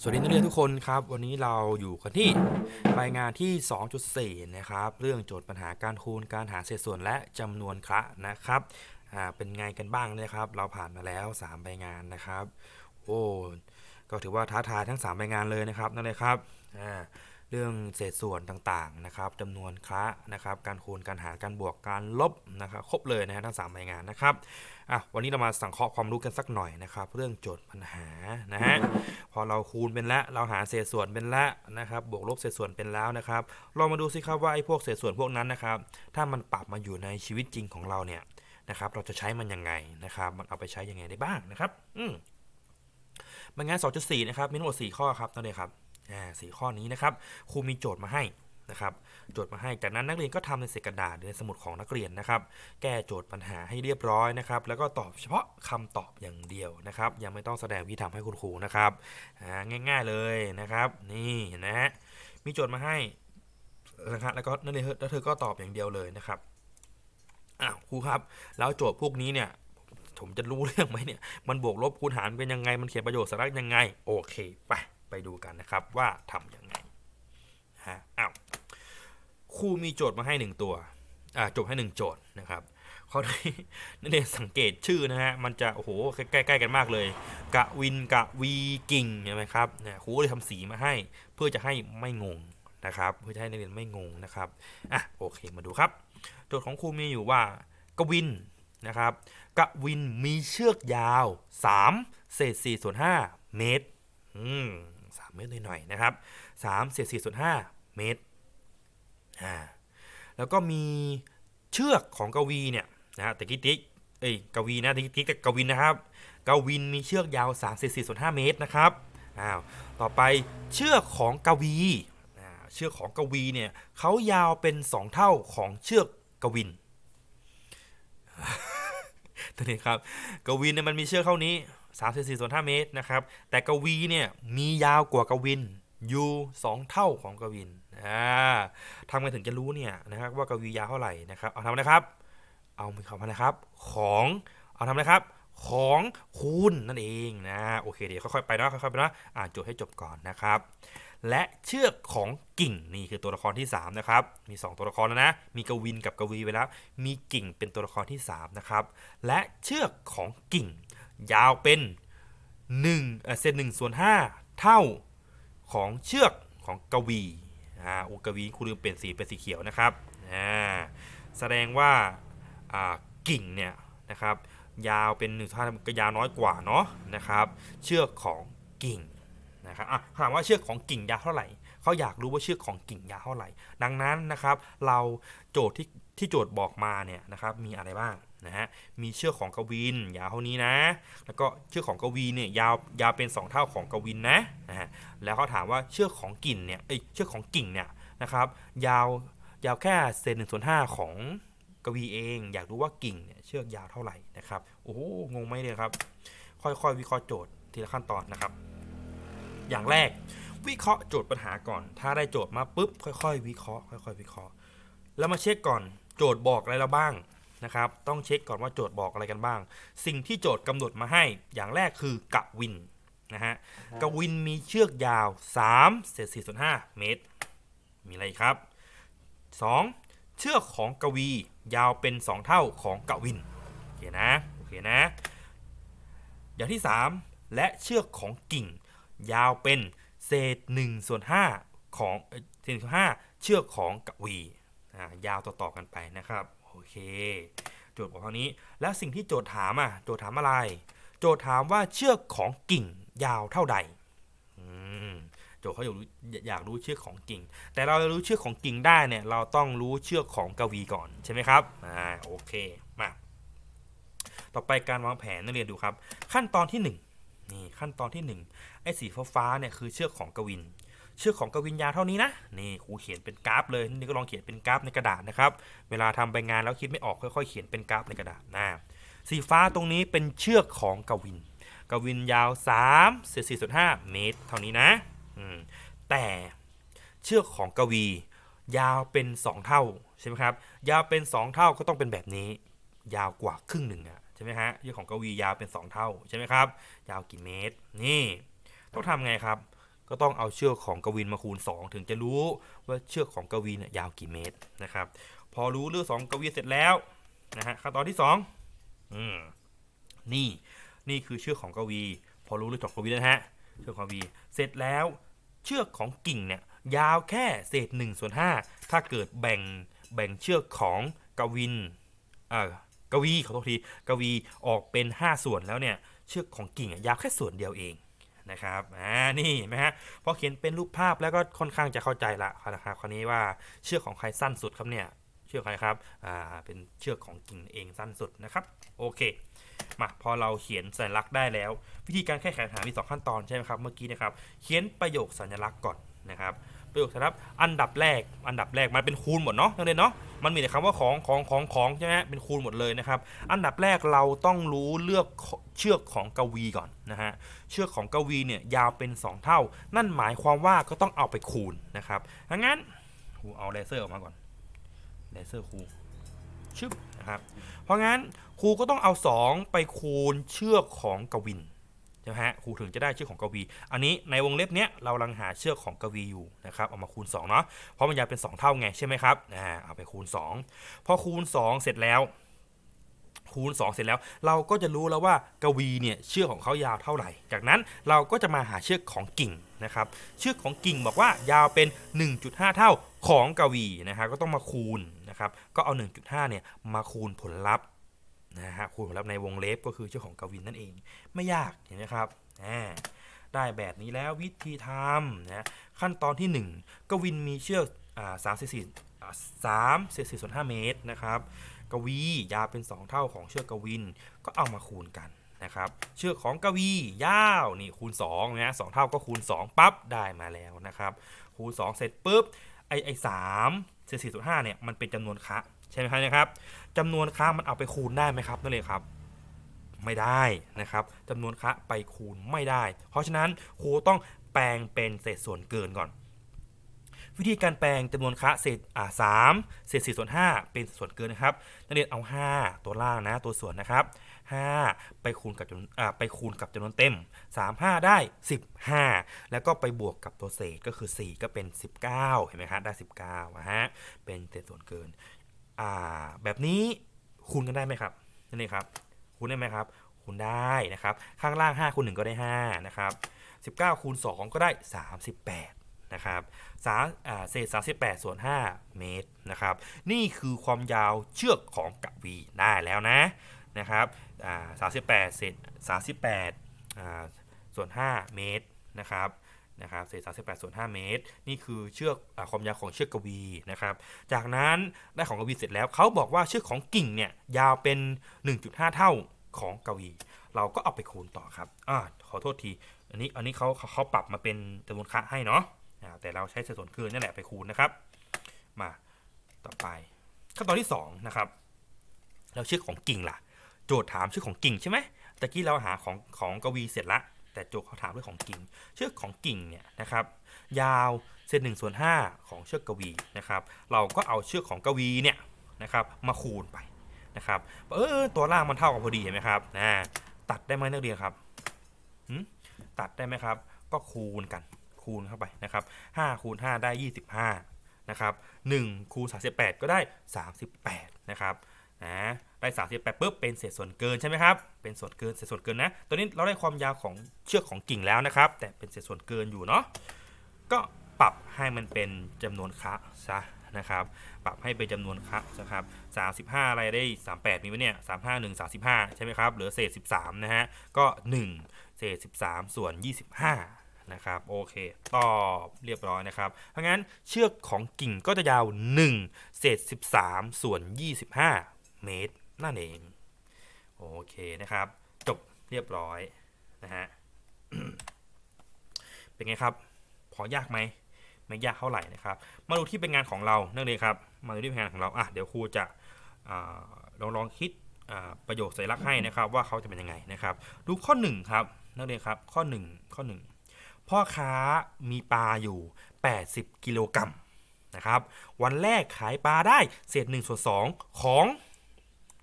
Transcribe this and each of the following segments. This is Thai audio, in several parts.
สวัสดีนักเรียนทุกคนครับ วันนี้เราอยู่กันที่รายงานที่ 2.4 นะครับ เรื่องโจทย์ปัญหาการคูณการหาเศษส่วนและจำนวนคระนะครับอ่าเป็นไงกันบ้างเนะครับ เราผ่านมาแล้ว3ใบงานนะครับ โอ้ก็ถือว่าท้าทายทั้ง3ใบงานเลยนะครับนั่นเลยครับอ่า เรื่องเศษส่วนต่างๆนะครับจำนวนคระนะครับการคูณการหารการบวกการลบนะครับครบเลยนะฮะทั้ง3ใบงานนะครับอะวันนี้เรามาสังเคราะห์ความรู้กันสักหน่อยนะครับ เรื่องโจทย์ปัญหานะฮะพอเราคูณเป็นแล้วเราหาเศษส่วนเป็นแล้วนะครับ บวกลบเศษส่วนเป็นแล้วนะครับลองมาดูสิครับว่าไอ้พวกเศษส่วนพวกนั้นนะครับ ถ้ามันปรับมาอยู่ในชีวิตจริงของเราเนี่ยนะครับ เราจะใช้มันยังไงนะครับ มันเอาไปใช้ยังไงได้บ้างนะครับ อืมบางงาน2.4นะครับมีทั้งหมด4ข้อครับนั่นเลยครับ อ่าสี่ข้อนี้นะครับครูมีโจทย์มาให้นะครับโจทย์มาให้ จากนั้นนักเรียนก็ทำในเศษกระดาษหรือในสมุดของนักเรียนนะครับ แก้โจทย์ปัญหาให้เรียบร้อยนะครับ แล้วก็ตอบเฉพาะคำตอบอย่างเดียวนะครับ ยังไม่ต้องแสดงวิธีทำให้คุณครูนะครับง่าย ๆเลยนะครับ นี่นะฮะ มีโจทย์มาให้นะครับแล้วก็นั่นเองแล้วเธอก็ตอบอย่างเดียวเลยนะครับ อ้าวครูครับ แล้วโจทย์พวกนี้เนี่ยผมจะรู้เรื่องไหมเนี่ย มันบวกลบคูณหารเป็นยังไง มันเขียนประโยชน์สาระยังไง โอเค ไป ไปดูกันนะครับว่าทำยังไงฮะอ้าวครูมีโจทย์มาให้หนึ่งตัวอ่าโจทย์ให้หนึ่งโจทย์นะครับเขาได้นักเรียนสังเกตชื่อนะฮะมันจะโอ้โหใกล้ๆกันมากเลย กะวินกะวีกิ่งเห็นไหมครับเนี่ยครูเลยทำสีมาให้เพื่อจะให้ไม่งงนะครับเพื่อจะให้นักเรียนไม่งงนะครับอะโอเคมาดูครับ โจทย์ของครูมีอยู่ว่ากวินนะครับกวินมีเชือกยาว 3 เศษ4ส่วน5เมตร อืม สามเมตรหน่อยๆนะครับ3เศษ4ส่วน5เมตรอ่าแล้วก็มีเชือกของกวีเนี่ยนะฮะแต่กิติ๊กเอ้ยกวีนะติ๊กติ๊กแต่กวินนะครับกวินมีเชือกยาว3เศษ4ส่วน5เมตรนะครับอ้าวต่อไปเชือกของกวีเชือกของกวีเนี่ยเขายาวเป็น 2 เท่าของเชือกกวินตัวนี้ครับกวินเนี่ยมันมีเชือกเท่านี้ 3 4ส่วน5เมตรนะครับ แต่กวีเนี่ยมียาวกว่ากวินอยู่2เท่าของกวินอ่าทำไงถึงจะรู้เนี่ยนะครับว่ากวียาวเท่าไหร่นะครับ เอาทำนะครับ เอามีคำนะครับ ของ เอาทำนะครับ ของคูณนั่นเองนะ โอเคเดี๋ยวค่อยๆไปนะค่อยๆไปนะอ่านโจทย์ให้จบก่อนนะครับ และเชือกของกิ่งนี่คือตัวละครที่ 3 นะครับ มี 2 ตัวละครแล้วนะ มีกวินกับกวีไปแล้ว มีกิ่งเป็นตัวละครที่ 3 นะครับ และเชือกของกิ่ง ยาวเป็น1เอ่อเศษ1ส่วน5เท่าของเชือกของกวีอ่าอุกวีครูลืมเปลี่ยนสีเป็นสีเขียวนะครับอ่าแสดงว่าอ่ากิ่งเนี่ยนะครับยาวเป็นหนึ่งท่าก็ยาวน้อยกว่าเนาะนะครับเชือกของกิ่งนะครับอะถามว่าเชือกของกิ่งยาวเท่าไหร่เขาอยากรู้ว่าเชือกของกิ่งยาวเท่าไหร่ ดังนั้นนะครับ เราโจทย์ที่ที่โจทย์บอกมาเนี่ยนะครับมีอะไรบ้าง นะฮะมีเชือกของกวินยาวเท่านี้นะ แล้วก็เชือกของกวีเนี่ยยาวยาวเป็น 2 เท่าของกวินนะนะฮะแล้วเขาถามว่าเชือกของกิ่งเนี่ยเอ้ยเชือกของกิ่งเนี่ยนะครับยาวยาวแค่เศษหนึ่งส่วนห้าของกวีเอง อยากรู้ว่ากิ่งเนี่ยเชือกยาวเท่าไหร่นะครับโอ้โหงงไหมเนี่ยครับ ค่อยๆ วิเคราะห์โจทย์ทีละขั้นตอนนะครับ อย่างแรกวิเคราะห์โจทย์ปัญหาก่อน ถ้าได้โจทย์มาปุ๊บค่อยๆ วิเคราะห์ค่อยๆ วิเคราะห์ แล้วมาเช็คก่อนโจทย์บอกอะไรเราบ้าง นะครับ ต้องเช็คก่อนว่าโจทย์บอกอะไรกันบ้าง สิ่งที่โจทย์กำหนดมาให้ อย่างแรกคือกะวินนะฮะกะวินมีเชือกยาว3เศษ4ส่วน5เมตร มีอะไรอีกครับ 2. เชือกของกวียาวเป็น 2 เท่าของกวินโอเคนะโอเคนะ อย่างที่ 3 และเชือกของกิ่ง ยาวเป็นเศษ1ส่วน5ของเอ่อเศษ1ส่วน5เชือกของกวีอ่ายาวต่อๆกันไปนะครับโอ เค โจทย์บอกเท่านี้ แล้วสิ่งที่โจทย์ถามอะโจทย์ถามอะไร โจทย์ถามว่าเชือกของกิ่งยาวเท่าใดโจทย์เขาอยากรู้อยากรู้เชือกของกิ่ง แต่เราจะรู้เชือกของกิ่งได้เนี่ยเราต้องรู้เชือกของกวีก่อนใช่ไหมครับอ่าโอเคมาต่อไปการวางแผนนักเรียนดูครับ ขั้นตอนที่หนึ่งนี่ขั้นตอนที่หนึ่งไอ้สีฟ้าเนี่ยคือเชือกของกวิน ชือกของกวินยาวเท่านี้นะนี่ครูเขียนเป็นกราฟเลยนี่ก็ลองเขียนเป็นกราฟในกระดาษนะครับเวลาทำใบงานแล้วคิดไม่ออกค่อยๆ เขียนเป็นกราฟในกระดาษนะสีฟ้าตรงนี้เป็นเชือกของกวิน กวินยาว3เศษ4ส่วน5เมตร เท่านี้นะแต่เชือกของกวี ยาวเป็น 2 เท่าใช่ไหมครับยาวเป็น 2 เท่าก็ต้องเป็นแบบนี้ ยาวกว่าครึ่งหนึ่งอะใช่ไหมฮะเชือกของกวียาวเป็น 2 เท่าใช่ไหมครับยาวกี่เมตร นี่ ต้องทำไงครับ ก็ต้องเอาเชือกของกวินมาคูณ 2 ถึงจะรู้ว่าเชือกของกวินยาวกี่เมตรนะครับ พอรู้เรื่องสองกวินเสร็จแล้วนะฮะขั้นตอนที่2อืมนี่นี่คือเชือกของกวี พอรู้เรื่องของกวีแล้วนะฮะเชือกของกวีเสร็จแล้ว เชือกของกิ่งเนี่ยยาวแค่เศษ1ส่วน5ถ้าเกิดแบ่งแบ่งเชือกของกวินอ่ากวีขอโทษทีกวีออกเป็น 5 ส่วนแล้วเนี่ยเชือกของกิ่งยาวแค่ส่วนเดียวเอง นะครับอ่านี่เห็นไหมฮะพอเขียนเป็นรูปภาพแล้วก็ค่อนข้างจะเข้าใจละนะครับคราวนี้ว่าเชือกของใครสั้นสุดครับเนี่ยเชือกใครครับอ่าเป็นเชือกของกิ่งเองสั้นสุดนะครับโอเคมาพอเราเขียนสัญลักษณ์ได้แล้ว วิธีการแก้ไขปัญหามีสองขั้นตอนใช่ไหมครับเมื่อกี้นะครับเขียนประโยคสัญลักษณ์ก่อนนะครับ ประโยคสัญลักษณ์อันดับแรก อันดับแรกมันเป็นคูณหมดเนาะนักเรียนเนาะมันมีแต่คำว่าของของของของใช่ไหมเป็นคูณหมดเลยนะครับ อันดับแรกเราต้องรู้เลือกเชือกของกวีก่อนนะฮะเชือกของกวีเนี่ยยาวเป็น 2 เท่า นั่นหมายความว่าก็ต้องเอาไปคูณนะครับงั้นครูเอาเลเซอร์ออกมาก่อนเลเซอร์ครูชึบนะครับเพราะงั้นครูก็ต้องเอา 2 ไปคูณเชือกของกวิน ช่ไหมฮะครูถึงจะได้เชือกของกวี อันนี้ในวงเล็บเนี้ยเรากำลังหาเชือกของกวีอยู่นะครับเอามาคูณ2เนาะเพราะมันยาวเป็น 2 เท่าไงใช่ไหมครับอ่าเอาไปคูณ 2 พอคูณ 2 เสร็จแล้ว คูณ 2 เสร็จแล้ว เราก็จะรู้แล้วว่ากวีเนี่ยเชือกของเขายาวเท่าไหร่ จากนั้นเราก็จะมาหาเชือกของกิ่งนะครับเชือกของกิ่งบอกว่ายาวเป็น 1.5 เท่าของกวีนะครับก็ต้องมาคูณนะครับก็เอา 1.5เนี่ยมาคูณผลลัพธ์ นะฮะคูณผลลัพธ์ในวงเล็บก็คือเชือกของกวินนั่นเอง ไม่ยากเห็นไหมครับได้แบบนี้แล้ววิธีทำนะขั้นตอนที่ 1 กวินมีเชือกอ่าสามสี่สามเศษสี่ส่วนห้าเมตรนะครับกวียาวเป็น 2 เท่าของเชือกกวินก็เอามาคูณกันนะครับเชือกของกวียาวนี่คูณ2นะสองเท่าก็คูณ 2 ปั๊บได้มาแล้วนะครับคูณ 2 เสร็จปุ๊บ ไอไอสามเศษสี่ส่วนห้าเนี่ยมันเป็นจำนวนคะใช่ไหมครับนะครับจำนวนคะมันเอาไปคูณได้ไหมครับนั่นเลยครับ ไม่ได้นะครับจำนวนคะไปคูณไม่ได้ เพราะฉะนั้นครูต้องแปลงเป็นเศษส่วนเกินก่อน วิธีการแปลงจำนวนคะเศษอ่าสามเศษสี่ส่วนห้าเป็นส่วนเกินนะครับนักเรียนเอา 5 ตัวล่างนะตัวส่วนนะครับ 5 ไปคูณกับจำนวนอ่าไปคูณกับจำนวนเต็ม 3 5 ได้ 15 แล้วก็ไปบวกกับตัวเศษก็คือ 4 ก็เป็น 19 เห็นไหมครับได้ 19นะฮะเป็นเศษส่วนเกินอ่าแบบนี้คูณกันได้ไหมครับนั่นครับคูณได้ไหมครับคูณได้นะครับ ข้างล่าง5คูณ1ก็ได้5นะครับ19คูณ2ก็ได้ 38นะครับสามอ่าเศษ38 ส่วน 5 เมตรนะครับ นี่คือความยาวเชือกของกวีได้แล้วนะ นะครับอ่า38เศษ38อ่าส่วน5เมตรนะครับนะครับเศษ38ส่วน5เมตร นี่คือเชือกอความยาวของเชือกกวีนะครับ จากนั้นได้ของกวีเสร็จแล้วเขาบอกว่าเชือกของกิ่งเนี่ยยาวเป็น 1.5 เท่าของกวี เราก็เอาไปคูณต่อครับอ่าขอโทษที อันนี้อันนี้เขาเขาเขาปรับมาเป็นจำนวนคะให้เนาะแต่เราใช้เศษส่วนเกินนี่แหละไปคูณนะครับ มาต่อไปขั้นตอนที่2นะครับแล้วชื่อของกิ่งล่ะ โจทย์ถามชื่อของกิ่งใช่ไหมตะกี้เราหาของของกวีเสร็จละแต่โจทย์เขาถามเรื่องของกิ่ง เชือกของกิ่งเนี่ยนะครับ ยาวเศษหนึ่งส่วนห้าของเชือกกวีนะครับ เราก็เอาเชือกของกวีเนี่ยนะครับมาคูณไปนะครับ เออตัวล่างมันเท่ากันพอดีเห็นไหมครับนะตัดได้ไหมนักเรียนครับหืมตัดได้ไหมครับ ก็คูณกันคูณเข้าไปนะครับ5คูณ5ได้ 25นะครับ1คูณ38 ก็ได้ 38 นะครับนะได้38ปุ๊บเป็นเศษส่วนเกินใช่ไหมครับเป็นส่วนเกินเศษส่วนเกินนะตัวนี้เราได้ความยาวของเชือกของกิ่งแล้วนะครับ แต่เป็นเศษส่วนเกินอยู่เนาะก็ปรับให้มันเป็นจำนวนคะซะนะครับ ปรับให้เป็นจำนวนคะนะครับ35อะไรได้38มีไหมเนี่ย35 1 35ใช่ไหมครับเหลือเศษ13นะฮะก็1เศษ13ส่วน25นะครับโอเค ตอบเรียบร้อยนะครับ เพราะงั้นเชือกของกิ่งก็จะยาว 1 เศษ 13 ส่วน 25 เมตร นั่นเอง โอเคนะครับ จบเรียบร้อยนะฮะเป็นไงครับ พอยากไหมไม่ยากเท่าไหร่นะครับ มาดูที่เป็นงานของเรานั่นเลยครับ มาดูที่เป็นงานของเราอะเดี๋ยวครูจะอลองลองคิดประโยคสัญลักษณ์ให้นะครับ ว่าเขาจะเป็นยังไงนะครับ ดูข้อ1ครับนักเรียนครับ ข้อ 1 ข้อ 1 พ่อค้ามีปลาอยู่ 80 กิโลกรัมนะครับ วันแรกขายปลาได้เศษ1ส่วน2ของ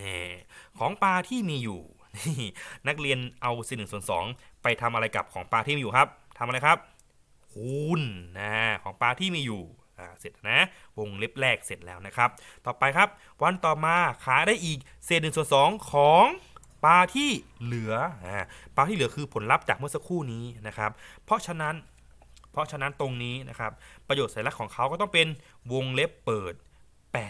นี่ของปลาที่มีอยู่นี่นักเรียนเอาเศษ1ส่วน2ไปทำอะไรกับของปลาที่มีอยู่ครับทำอะไรครับคูณนะของปลาที่มีอยู่อ่าเสร็จนะ วงเล็บแรกเสร็จแล้วนะครับ ต่อไปครับ วันต่อมาขายได้อีกเศษหนึ่งส่วนสองของปลาที่เหลืออ่าปลาที่เหลือคือผลลัพธ์จากเมื่อสักครู่นี้นะครับ เพราะฉะนั้น เพราะฉะนั้นตรงนี้นะครับ ประโยชน์สัญลักษณ์ของเขาก็ต้องเป็นวงเล็บเปิด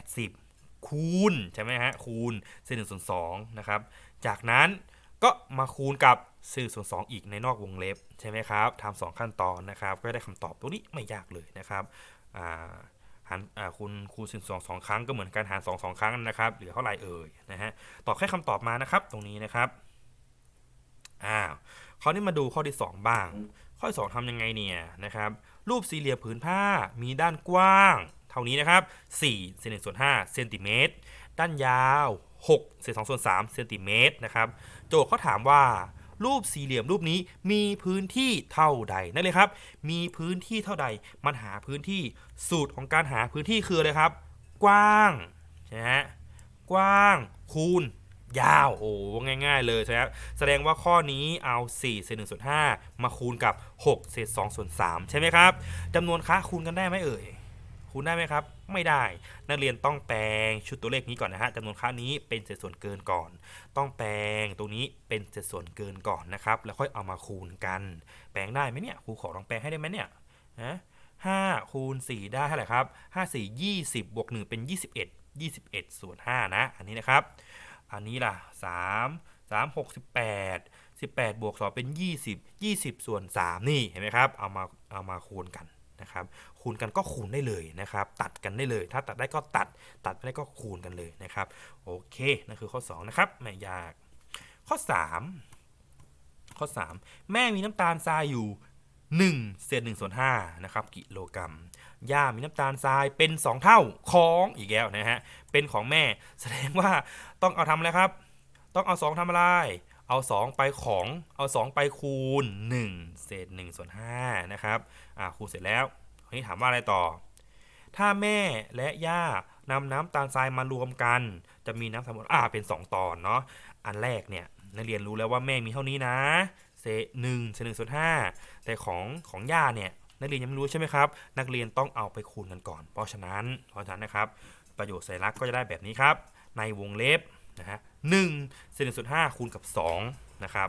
80 คูณใช่ไหมฮะคูณเศษหนึ่งส่วนสองนะครับจากนั้นก็มาคูณกับเศษส่วนสองอีกในนอกวงเล็บใช่ไหมครับทำสองขั้นตอนนะครับ ก็ได้คำตอบตรงนี้ไม่ยากเลยนะครับหารคูณคูณสิบสองสองครั้งก็เหมือนการหารสองสองครั้งนะครับเหลือเท่าไหร่เอ่ยนะฮะตอบแค่คำตอบมานะครับตรงนี้นะครับอ้าวคราวนี้มาดูข้อที่ 2 บ้าง ข้อที่2ทำยังไงเนี่ยนะครับรูปสี่เหลี่ยมผืนผ้ามีด้านกว้าง ท่านี้นะครับ4เซนส่วน5เซนติเมตรด้านยาว6เศษ2ส่วน3เซนติเมตรนะครับโจทย์เขาถามว่า รูปสี่เหลี่ยมรูปนี้มีพื้นที่เท่าใดนั่นเลยครับ มีพื้นที่เท่าใดมันหาพื้นที่สูตรของการหาพื้นที่คืออะไรครับ กว้างใช่ไหมฮะกว้างคูณยาวโอ้ง่าย ๆ เลยใช่ไหมแสดงว่าข้อนี้เอา4เศษ1ส่วน5มาคูณกับ 6 เศษ2ส่วน3ใช่ไหมครับจำนวนค่าคูณกันได้ไหมเอ่ย คูณได้ไหมครับ ไม่ได้ นักเรียนต้องแปลงชุดตัวเลขนี้ก่อนนะฮะจำนวนค่านี้เป็นเศษส่วนเกินก่อน ต้องแปลงตรงนี้เป็นเศษส่วนเกินก่อนนะครับ แล้วค่อยเอามาคูณกัน แปลงได้ไหมเนี่ยครูขอลองแปลงให้ได้ไหมเนี่ยนะห้าคูณสี่ได้เท่าไหร่ครับห้าสี่ยี่สิบบวกหนึ่งเป็นยี่สิบเอ็ดยี่สิบเอ็ดส่วนห้านะ อันนี้นะครับ อันนี้ล่ะสามสามหกสิบแปดสิบแปดบวกสองเป็นยี่สิบยี่สิบส่วนสามนี่ เห็นไหมครับ เอามา เอามาคูณกัน นะครับคูณกันก็คูณได้เลยนะครับตัดกันได้เลย ถ้าตัดได้ก็ตัด ตัดไม่ได้ก็คูณกันเลยนะครับโอเคนั่นคือข้อ 2 นะครับไม่ยาก ข้อ 3 ข้อ 3 แม่มีน้ำตาลทรายอยู่1เศษ1ส่วน5นะครับกิโลกรัมย่ามีน้ำตาลทรายเป็น 2 เท่าของอีกแล้วนะฮะเป็นของแม่แสดงว่าต้องเอาทำอะไรครับ ต้องเอา 2ทำอะไร เอา 2 ไปของเอา 2 ไปคูณ 1 เศษ1ส่วน5นะครับอ่าคูณเสร็จแล้วคราวนี้ถามว่าอะไรต่อ ถ้าแม่และย่านำน้ำตาลทรายมารวมกัน จะมีน้ำทั้งหมดอ่าเป็น 2 ตอนเนาะอันแรกเนี่ยนักเรียนรู้แล้วว่าแม่มีเท่านี้นะเศษหนึ่งเศษหนึ่งส่วนห้าแต่ของของย่าเนี่ยนักเรียนยังไม่รู้ใช่ไหมครับ นักเรียนต้องเอาไปคูณกันก่อน เพราะฉะนั้นเพราะฉะนั้นนะครับ ประโยชน์สัญลักษณ์ก็จะได้แบบนี้ครับ ในวงเล็บ นะฮะหนึ่งเศษหนึ่งส่วนห้าคูณกับ2นะครับ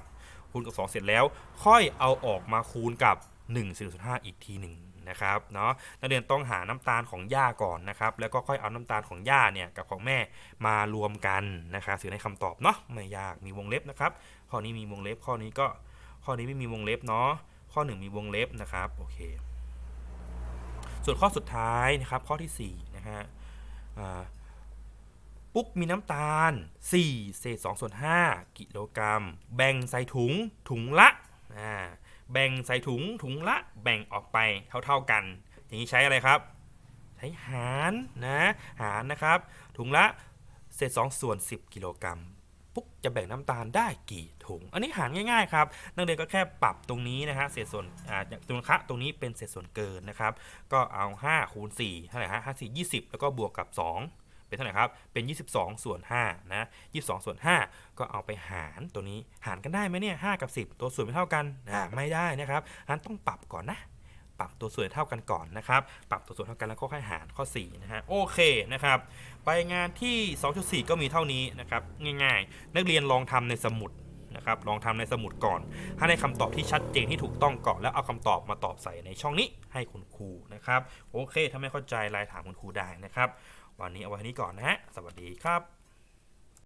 คูณกับ 2 เสร็จแล้ว ค่อยเอาออกมาคูณกับ1เศษส่วน5อีกทีหนึ่งนะครับเนาะนักเรียนต้องหาน้ำตาลของย่าก่อนนะครับ แล้วก็ค่อยเอาน้ำตาลของย่าเนี่ยกับของแม่มารวมกันนะครับถึงในคำตอบเนาะไม่ยากมีวงเล็บนะครับ ข้อนี้มีวงเล็บข้อนี้ก็ข้อนี้ไม่มีวงเล็บเนาะข้อ 1 มีวงเล็บนะครับโอเคส่วนข้อสุดท้ายนะครับข้อที่4นะฮะ ปุ๊กมีน้ำตาล 4 เศษ2ส่วน5กิโลกรัม แบ่งใส่ถุงถุงละอ่าแบ่งใส่ถุงถุงละ แบ่งออกไปเท่าๆกัน อย่างนี้ใช้อะไรครับ ใช้หารนะหารนะครับ ถุงละเศษ2ส่วน 10 กิโลกรัมปุ๊กจะแบ่งน้ำตาลได้กี่ถุง อันนี้หารง่ายๆครับนักเรียนก็แค่ปรับตรงนี้นะฮะเศษส่วนอ่าจำนวนคะตรงนี้เป็นเศษส่วนเกินนะครับ ก็เอา5คูณ4เท่าไหร่ฮะ5 4 20 แล้วก็บวกกับ 2 เป็นเท่าไหร่ครับ เป็น 22 ส่วน5นะ22 ส่วน 5 ก็เอาไปหารตัวนี้ หารกันได้ไหมเนี่ย5กับ 10 ตัวส่วนไม่เท่ากันอ่าไม่ได้นะครับนั้นต้องปรับก่อนนะ ปรับตัวส่วนเท่ากันก่อนนะครับ ปรับตัวส่วนเท่ากันแล้วก็ค่อยหารข้อ4นะฮะ โอเคนะครับ ไปงานที่ 2.4 ก็มีเท่านี้นะครับ ง่ายๆ นักเรียนลองทำในสมุดนะครับลองทำในสมุดก่อนถ้าได้คำตอบที่ชัดเจนที่ถูกต้องก่อน แล้วเอาคำตอบมาตอบใส่ในช่องนี้ให้คุณครูนะครับ โอเค ถ้าไม่เข้าใจไลน์ถามคุณครูได้นะครับ วันนี้เอาไว้เท่นี้ก่อนนะฮะ สวัสดีครับ